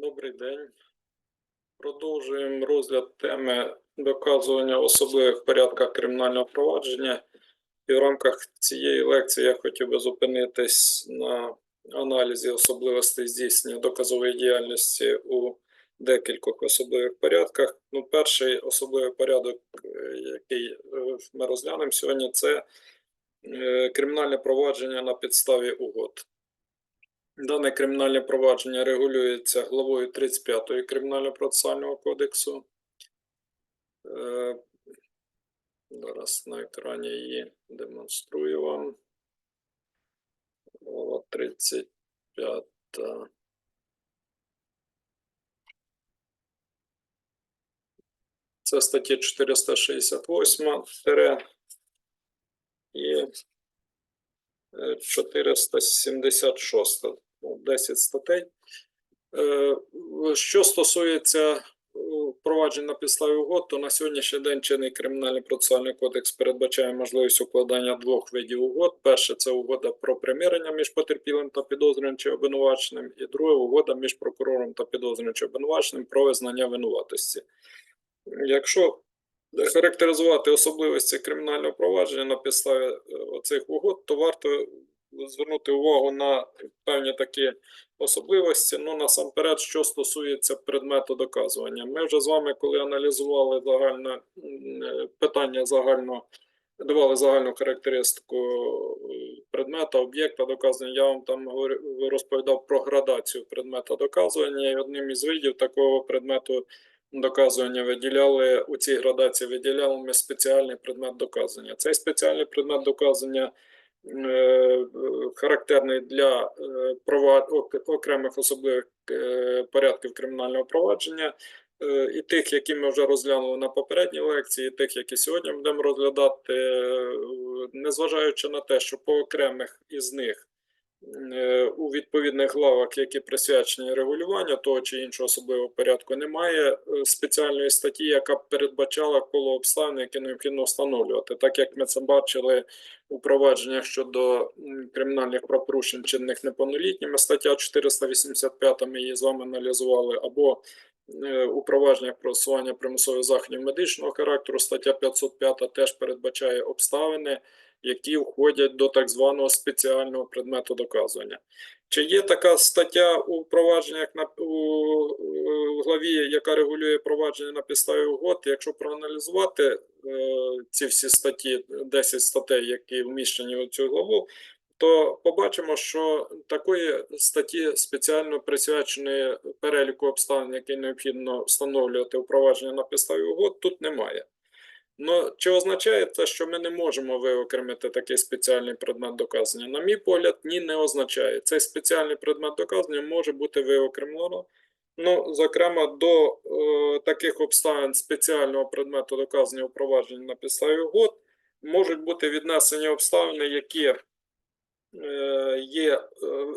Добрий день. Продовжуємо розгляд теми доказування особливих порядках кримінального провадження. І в рамках цієї лекції я хотів би зупинитись на аналізі особливостей здійснення доказової діяльності у декількох особливих порядках. Ну, перший особливий порядок, е, який е, ми розглянемо сьогодні, це е, кримінальне провадження на підставі угод. Дане кримінальне провадження регулюється главою 35 Кримінального процесуального кодексу. Е, Зараз на екрані її демонструю вам. Глава 35. Це статті 468 і е, 476, ну, 10 статей. Е, Що стосується е, проваджень на підставі угод, то на сьогоднішній день чинний кримінальний процесуальний кодекс передбачає можливість укладання двох видів угод. Перше це угода про примирення між потерпілим та підозрюваним чи обвинуваченим, і друге угода між прокурором та підозрюваним чи обвинуваченим про визнання винуватості. Якщо характеризувати особливості кримінального провадження на підставі е, оцих угод, то варто звернути увагу на певні такі особливості. Ну, насамперед, що стосується предмету доказування. Ми вже з вами, коли аналізували загальне е, питання загально, давали загальну характеристику е, предмета, об'єкта доказання, я вам там розповідав про градацію предмета доказування, і одним із видів такого предмету доказування виділяли у цій градації виділяли ми спеціальний предмет доказання. Цей спеціальний предмет доказання е, характерний для е, окремих особливих е, порядків кримінального провадження. е, І тих, які ми вже розглянули на попередній лекції, і тих, які сьогодні будемо розглядати, е, незважаючи на те, що по окремих із них е, у відповідних главах, які присвячені регулюванню того чи іншого особливого порядку, немає е, спеціальної статті, яка б передбачала коло обставин, які необхідно встановлювати. Так як ми це бачили у провадженнях щодо кримінальних правопорушень чинних неповнолітніми, стаття 485, ми її з вами аналізували, або е, у провадженнях про застосування примусових заходів медичного характеру, стаття 505 теж передбачає обставини, які входять до так званого спеціального предмету доказування. Чи є така стаття у провадженнях на у, главі, яка регулює провадження на підставі угод? Якщо проаналізувати е, ці всі статті, 10 статей, які вміщені у цю главу, то побачимо, що такої статті спеціально присвяченої переліку обставин, які необхідно встановлювати у провадження на підставі угод, тут немає. Ну, чи означає це, що ми не можемо виокремити такий спеціальний предмет доказання? На мій погляд, ні, не означає. Цей спеціальний предмет доказання може бути виокремлено. Ну, зокрема, до е, таких обставин спеціального предмету доказання у провадженні на підставі угод можуть бути віднесені обставини, які е, є, е,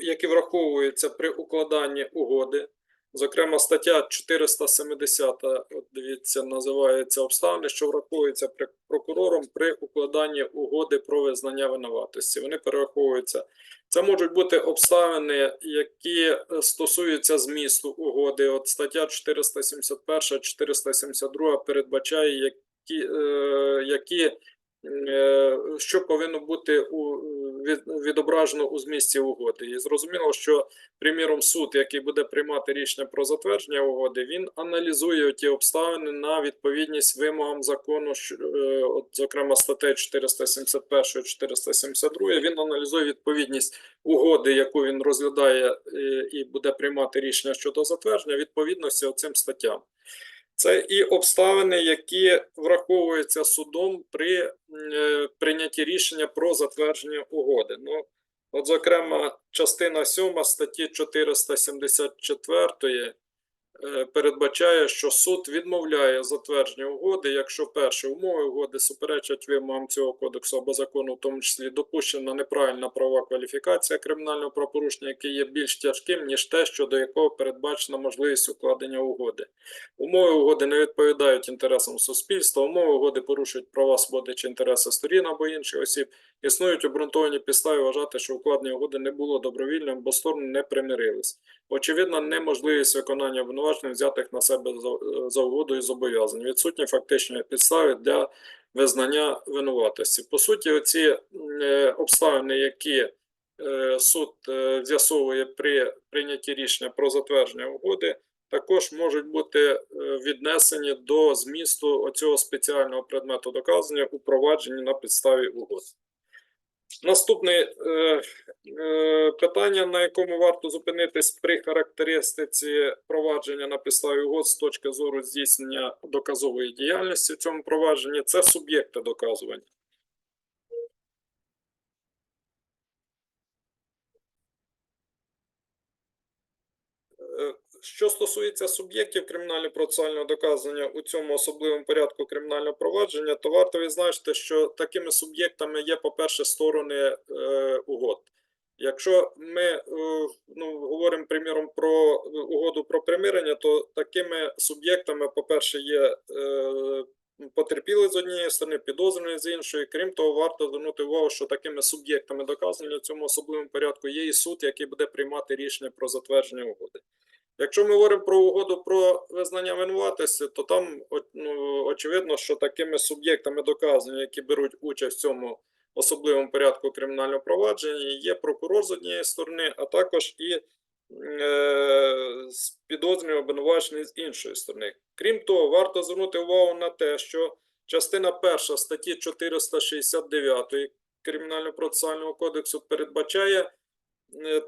які враховуються при укладанні угоди. Зокрема, стаття 470, от дивіться, називається обставини, що враховуються прокурором при укладанні угоди про визнання винуватості. Вони перераховуються. Це можуть бути обставини, які е, стосуються змісту угоди. От стаття 471, 472 передбачає, які, е, які що повинно бути у, від, відображено у змісті угоди. І зрозуміло, що приміром, суд, який буде приймати рішення про затвердження угоди, він аналізує ті обставини на відповідність вимогам закону, е, от, зокрема статтею 471 472, він аналізує відповідність угоди, яку він розглядає е, і буде приймати рішення щодо затвердження, відповідності цим статтям. Це і обставини, які враховуються судом при е, прийнятті рішення про затвердження угоди. Ну, От, зокрема, частина 7 статті 474 е, передбачає, що суд відмовляє затвердження угоди, якщо перше умови угоди суперечать вимогам цього кодексу або закону, в тому числі допущена неправильна правова кваліфікація кримінального правопорушення, яке є більш тяжким, ніж те, щодо якого передбачена можливість укладення угоди. Умови угоди не відповідають інтересам суспільства, умови угоди порушують права, свободи чи інтереси сторін або інших осіб. Існують обґрунтовані підстави вважати, що укладення угоди не було добровільним, бо сторони не примирились. Очевидно, неможливість виконання обвинувачень взятих на себе за, за угодою зобов'язань. Відсутні фактичні підстави для визнання винуватості. По суті, оці е, обставини, які е, суд е, з'ясовує при прийнятті рішення про затвердження угоди, також можуть бути віднесені до змісту оцього спеціального предмету доказання у провадженні на підставі угоди. Наступне е, е, питання, на якому варто зупинитись при характеристиці провадження на підставі угод з точки зору здійснення доказової діяльності в цьому провадженні, це суб'єкти доказування. Е, Що стосується суб'єктів кримінально-процесуального доказання у цьому особливому порядку кримінального провадження, то варто відзначити, що такими суб'єктами є, по-перше, сторони е, угод. Якщо ми е, ну, говоримо, приміром, про угоду про примирення, то такими суб'єктами, по-перше, є е, потерпіли з однієї сторони, підозрювані з іншої. Крім того, варто звернути увагу, що такими суб'єктами доказання в цьому особливому порядку є і суд, який буде приймати рішення про затвердження угоди. Якщо ми говоримо про угоду про визнання винуватості, то там ну, очевидно, що такими суб'єктами доказання, які беруть участь в цьому особливому порядку кримінального провадження, є прокурор з однієї сторони, а також і е, підозрюваний обвинувачений з іншої сторони. Крім того, варто звернути увагу на те, що частина перша статті 469 Кримінально-процесуального кодексу передбачає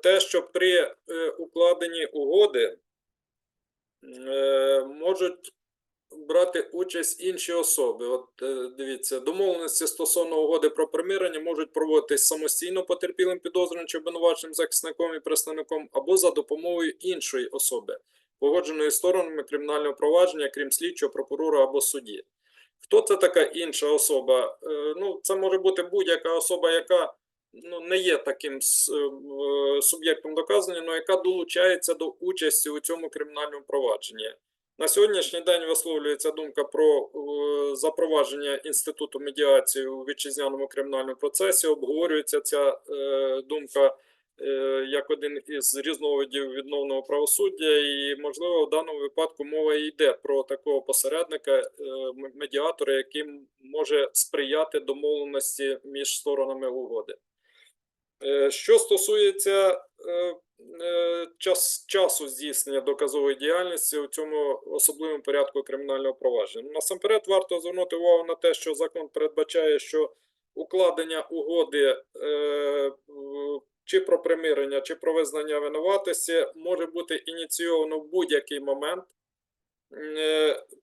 те, що при е, укладенні угоди е, можуть брати участь інші особи. От е, дивіться, домовленості стосовно угоди про примирення можуть проводитись самостійно потерпілим підозрюваним чи обвинуваченим захисником і представником або за допомогою іншої особи, погодженої сторонами кримінального провадження, крім слідчого, прокурора або судді. Хто це така інша особа? Е, Ну, це може бути будь-яка особа, яка ну, не є таким е, суб'єктом доказання, але яка долучається до участі у цьому кримінальному провадженні. На сьогоднішній день висловлюється думка про е, запровадження інституту медіації у вітчизняному кримінальному процесі. Обговорюється ця е, думка е, як один із різновидів відновного правосуддя, і можливо в даному випадку мова йде про такого посередника, е, медіатора, який може сприяти домовленості між сторонами угоди. Е, Що стосується е, е, час, часу здійснення доказової діяльності у цьому особливому порядку кримінального провадження. Ну, Насамперед варто звернути увагу на те, що закон передбачає, що укладення угоди чи про примирення, чи про визнання винуватості може бути ініційовано в будь-який момент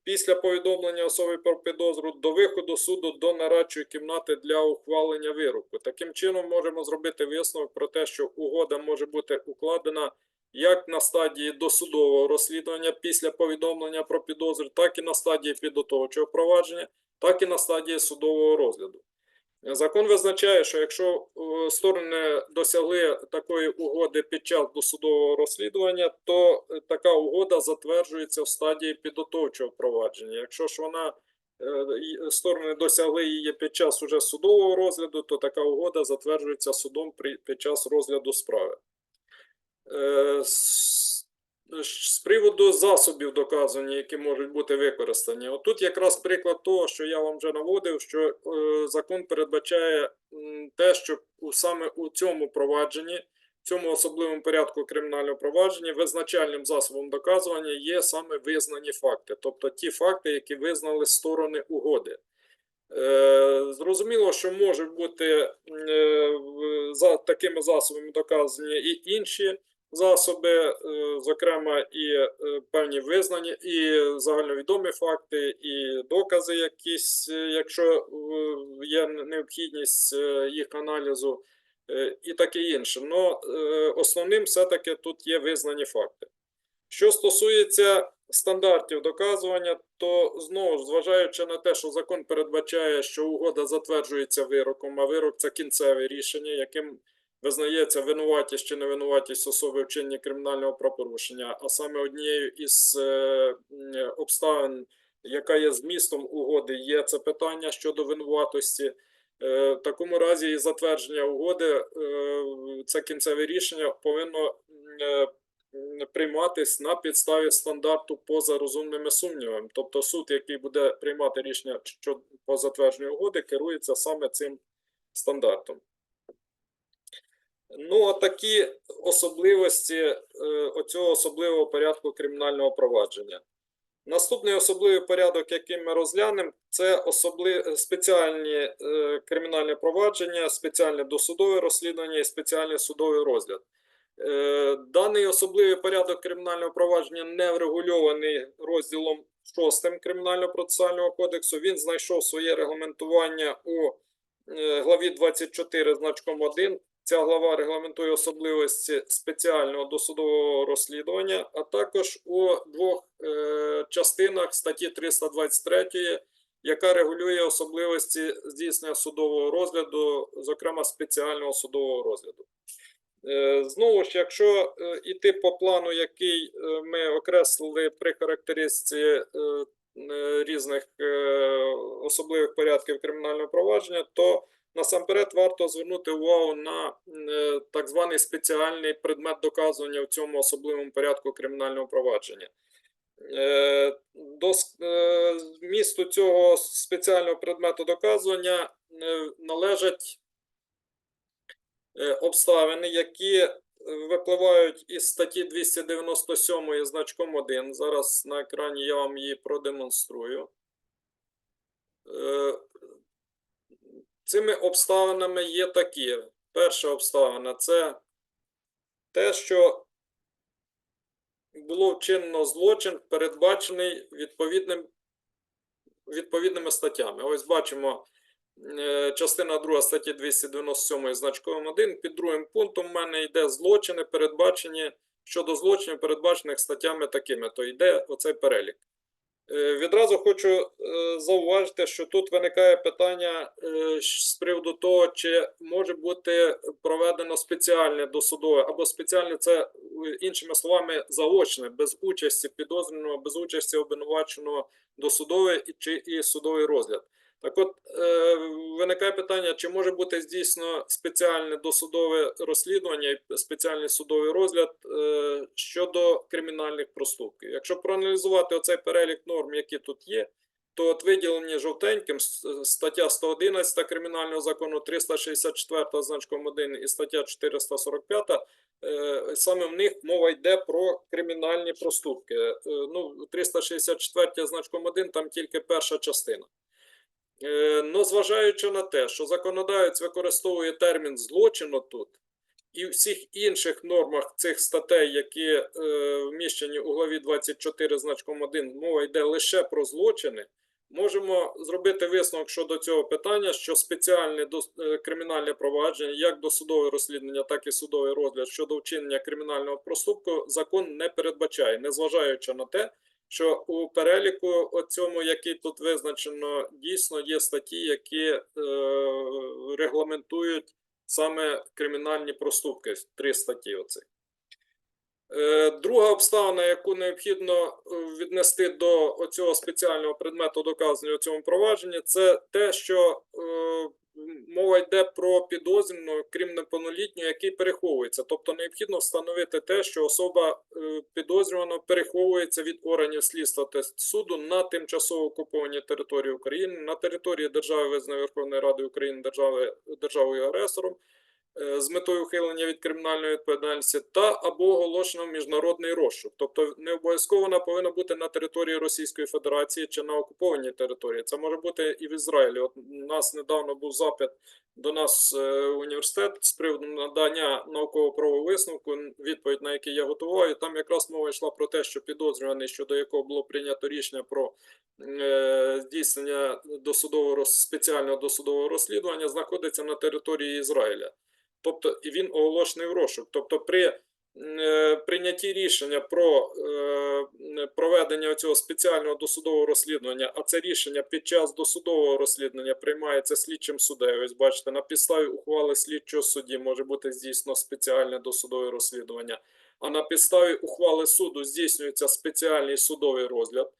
після повідомлення особи про підозру до виходу суду до нарадчої кімнати для ухвалення вироку. Таким чином можемо зробити висновок про те, що угода може бути укладена як на стадії досудового розслідування після повідомлення про підозру, так і на стадії підготовчого провадження, так і на стадії судового розгляду. Закон визначає, що якщо е, сторони досягли такої угоди під час досудового розслідування, то е, така угода затверджується в стадії підготовчого провадження. Якщо ж вона е, сторони досягли її під час уже судового розгляду, то така угода затверджується судом під час розгляду справи. Е, з приводу засобів доказання, які можуть бути використані, отут якраз приклад того, що я вам вже наводив, що е, закон передбачає те, що саме у цьому провадженні, в цьому особливому порядку кримінального провадження, визначальним засобом доказування є саме визнані факти, тобто ті факти, які визнали сторони угоди. Е, Зрозуміло, що можуть бути за такими засобами доказані і інші засоби, е, зокрема, і е, певні визнані, і загальновідомі факти, і докази, якісь, е, якщо є необхідність їх аналізу, і таке інше. Но основним все-таки тут є визнані факти. Що стосується стандартів доказування, то знову ж зважаючи на те, що закон передбачає, що угода затверджується вироком, а вирок це кінцеве рішення, яким визнається винуватість чи невинуватість особи в кримінального правопорушення, а саме однією із е, обставин, яка є змістом угоди, є це питання щодо винуватості. Е, В такому разі і затвердження угоди, е, це кінцеве рішення повинно е, прийматись на підставі стандарту поза розумними сумнівами. Тобто суд, який буде приймати рішення що по затвердженню угоди, керується саме цим стандартом. Ну, а такі особливості е, оцього особливого порядку кримінального провадження. Наступний особливий порядок, який ми розглянемо, це особли... спеціальні е, кримінальні провадження, спеціальне досудове розслідування і спеціальний судовий розгляд. Е, даний особливий порядок кримінального провадження не врегульований розділом 6 Кримінального процесуального кодексу. Він знайшов своє регламентування у е, главі 24 значком 1. Ця глава регламентує особливості спеціального досудового розслідування, а також у двох е, частинах статті 323, яка регулює особливості здійснення судового розгляду, зокрема спеціального судового розгляду. Е, Знову ж, якщо е, іти по плану, який е, ми окреслили при характеристиці е, е, різних е, особливих порядків кримінального провадження, то насамперед варто звернути увагу на е, так званий спеціальний предмет доказування в цьому особливому порядку кримінального провадження. Е, До е, цього спеціального предмету доказування належать обставини, які випливають із статті 297 значком 1. Зараз на екрані я вам її продемонструю. Цими обставинами є такі. Перша обставина це те, що було вчинено злочин, передбачений відповідним, відповідними статтями. Ось бачимо е, частина 2 статті 297 значком 1. Під другим пунктом в мене йде злочини, передбачені щодо злочинів, передбачених статтями такими. То йде оцей перелік. Е, Відразу хочу е, зауважити, що тут виникає питання е, з приводу того, чи може бути проведено спеціальне досудове або спеціальне це іншими словами заочне, без участі підозрюваного, без участі обвинуваченого досудове чи і судовий розгляд. Так от е, виникає питання, чи може бути здійснено спеціальне досудове розслідування і спеціальний судовий розгляд е, щодо кримінальних проступків. Якщо проаналізувати оцей перелік норм, які тут є, то от виділені жовтеньким стаття 111 Кримінального закону, 364 значком 1 і стаття 445, е, саме в них мова йде про кримінальні проступки. Ну, 364 значком 1 там тільки перша частина. Е, Ну, зважаючи на те, що законодавець використовує термін злочину тут, і в всіх інших нормах цих статей, які е, вміщені у главі 24 значком 1, мова йде лише про злочини, можемо зробити висновок щодо цього питання, що спеціальне дос- е, кримінальне провадження, як досудове розслідування, так і судовий розгляд щодо вчинення кримінального проступку, закон не передбачає, незважаючи на те, що у переліку цьому, який тут визначено, дійсно є статті, які е, регламентують саме кримінальні проступки. Три статті оці. Е, Друга обставина, яку необхідно е, віднести до цього спеціального предмету доказання у цьому провадженні, це те, що е, мова йде про підозрюваного, крім неповнолітнього, який переховується. Тобто необхідно встановити те, що особа е, підозрюваного переховується від органів слідства та суду на тимчасово окупованій території України, на території держави, визнаної Верховної Ради України держави, державою агресором, з метою ухилення від кримінальної відповідальності та або оголошено міжнародний розшук. Тобто не обов'язково вона повинна бути на території Російської Федерації чи на окупованій території. Це може бути і в Ізраїлі. От у нас недавно був запит до нас е, університет з приводу надання науково-правового висновку, відповідь на який я готував. Там якраз мова йшла про те, що підозрюваний, щодо якого було прийнято рішення про е, здійснення досудового спеціального досудового розслідування, знаходиться на території Ізраїля. Тобто він оголошений в розшук. Тобто, при прийнятті рішення про е, проведення цього спеціального досудового розслідування, а це рішення під час досудового розслідування приймається слідчим суддею. Ось бачите, на підставі ухвали слідчого судді може бути здійснено спеціальне досудове розслідування, а на підставі ухвали суду здійснюється спеціальний судовий розгляд.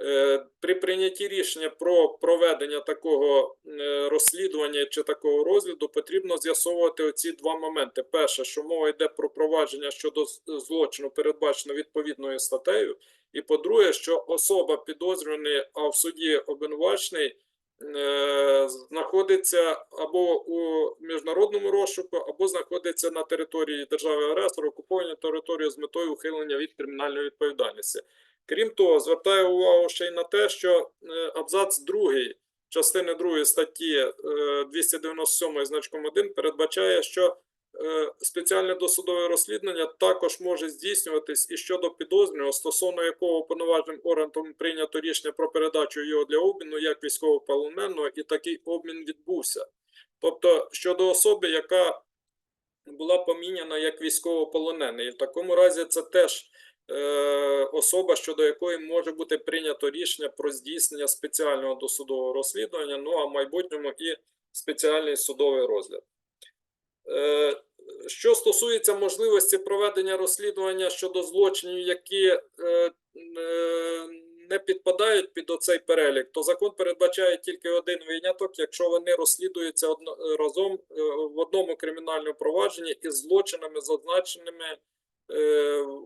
Е, При прийнятті рішення про проведення такого е, розслідування чи такого розгляду потрібно з'ясовувати оці два моменти. Перше, що мова йде про провадження щодо злочину, передбачено відповідною статтею. І по-друге, що особа підозрюваний, а в суді обвинувачений е, знаходиться або у міжнародному розшуку, або знаходиться на території держави агресора, окупованій території з метою ухилення від кримінальної відповідальності. Крім того, звертаю увагу ще й на те, що е, абзац 2 частини 2 статті е, 297 значком 1 передбачає, що е, спеціальне досудове розслідування також може здійснюватись і щодо підозрюваного, стосовно якого повноважним органом прийнято рішення про передачу його для обміну як військовополоненого, і такий обмін відбувся. Тобто щодо особи, яка була поміняна як військовополонений, і в такому разі це теж е, особа, щодо якої може бути прийнято рішення про здійснення спеціального досудового розслідування, ну а в майбутньому і спеціальний судовий розгляд. Е, що стосується можливості проведення розслідування щодо злочинів, які е, е, не підпадають під оцей перелік, то закон передбачає тільки один виняток, якщо вони розслідуються разом е, в одному кримінальному провадженні із злочинами, зазначеними е,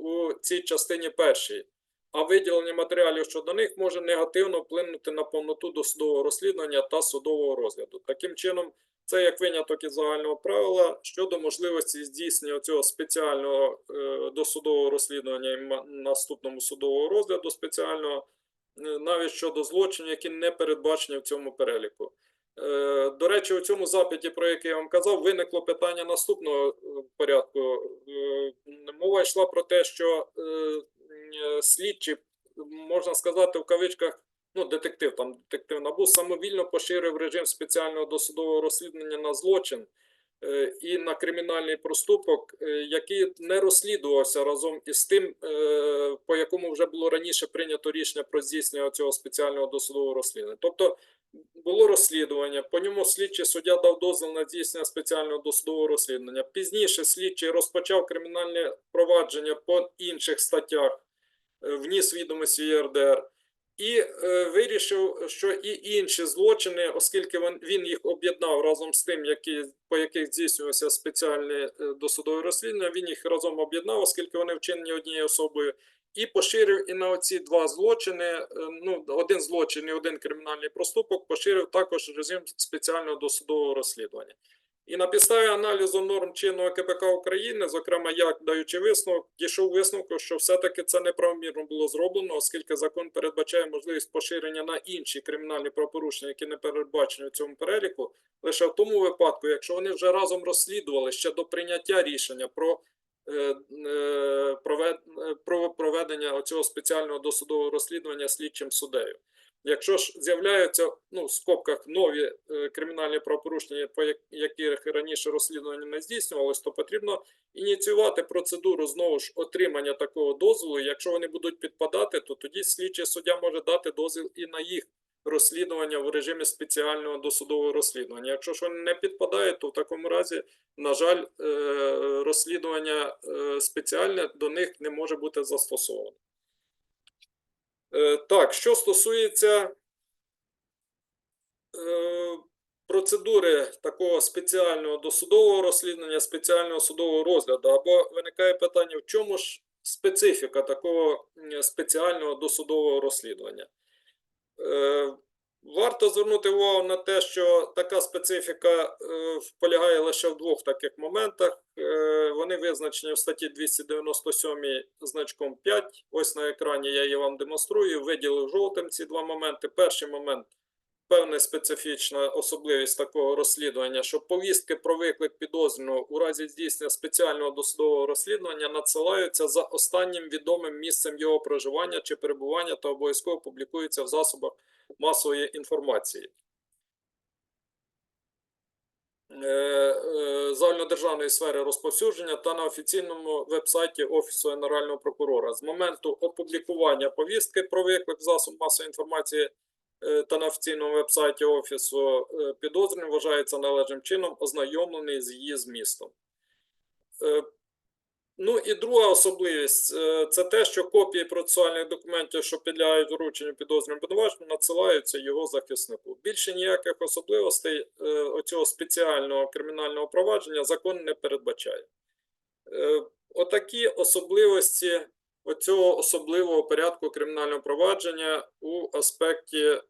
у цій частині першій. А виділення матеріалів щодо них може негативно вплинути на повноту досудового розслідування та судового розгляду. Таким чином, це як виняток із загального правила щодо можливості здійснення цього спеціального е, досудового розслідування і наступному судового розгляду спеціального, е, навіть щодо злочинів, які не передбачені в цьому переліку. Е, До речі, у цьому запиті, про який я вам казав, виникло питання наступного е, порядку. Е, Мова йшла про те, що слідчі, можна сказати, в кавичках, ну, детектив, там детектив НАБУ, самовільно поширив режим спеціального досудового розслідування на злочин і на кримінальний проступок, який не розслідувався разом із тим, по якому вже було раніше прийнято рішення про здійснення цього спеціального досудового розслідування. Тобто було розслідування, по ньому слідчий суддя дав дозвіл на здійснення спеціального досудового розслідування. Пізніше слідчий розпочав кримінальне провадження по інших статтях, е, вніс відомості ЄРДР і е, вирішив, що і інші злочини, оскільки він, він їх об'єднав разом з тим, які, по яких здійснювався спеціальне досудове розслідування, він їх разом об'єднав, оскільки вони вчинені однією особою, і поширив і на оці два злочини, е, ну, один злочин і один кримінальний проступок, поширив також режим спеціального досудового розслідування. І на підставі аналізу норм чинного КПК України, зокрема, як даючи висновок, дійшов висновку, що все-таки це неправомірно було зроблено, оскільки закон передбачає можливість поширення на інші кримінальні правопорушення, які не передбачені у цьому переліку, лише в тому випадку, якщо вони вже разом розслідували ще до прийняття рішення про, е, е, про проведення цього спеціального досудового розслідування слідчим суддею. Якщо ж з'являються ну, в скобках нові е, кримінальні правопорушення, по яких раніше розслідування не здійснювалось, то потрібно ініціювати процедуру знову ж отримання такого дозволу. Якщо вони будуть підпадати, то тоді слідчий суддя може дати дозвіл і на їх розслідування в режимі спеціального досудового розслідування. Якщо вони не підпадають, то в такому разі, на жаль, е, розслідування е, спеціальне до них не може бути застосовано. Е, Так, що стосується процедури такого спеціального досудового розслідування, спеціального судового розгляду, або виникає питання, в чому ж специфіка такого спеціального досудового розслідування? Е, Варто звернути увагу на те, що така специфіка е, полягає лише в двох таких моментах. Е, вони визначені в статті 297 значком 5. Ось на екрані я її вам демонструю. Виділив жовтим ці два моменти. Перший момент певна специфічна особливість такого розслідування, що повістки про виклик підозрюваного у разі здійснення спеціального досудового розслідування надсилаються за останнім відомим місцем його проживання чи перебування та обов'язково публікуються в засобах масової інформації. е, е, загальнодержавної сфери розповсюдження та на офіційному вебсайті Офісу Генерального прокурора. З моменту опублікування повістки про виклик засоб масової інформації та на офіційному вебсайті Офісу е, підозрюваний вважається належним чином ознайомлений з її змістом. Е, Ну і друга особливість е, це те, що копії процесуальних документів, що підлягають врученню підозрюваним обвинуваченню, надсилаються його захиснику. Більше ніяких особливостей е, оцього спеціального кримінального провадження закон не передбачає. Е, Отакі особливості оцього особливого порядку кримінального провадження у аспекті е,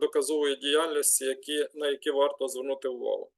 доказової діяльності, які, на які варто звернути увагу.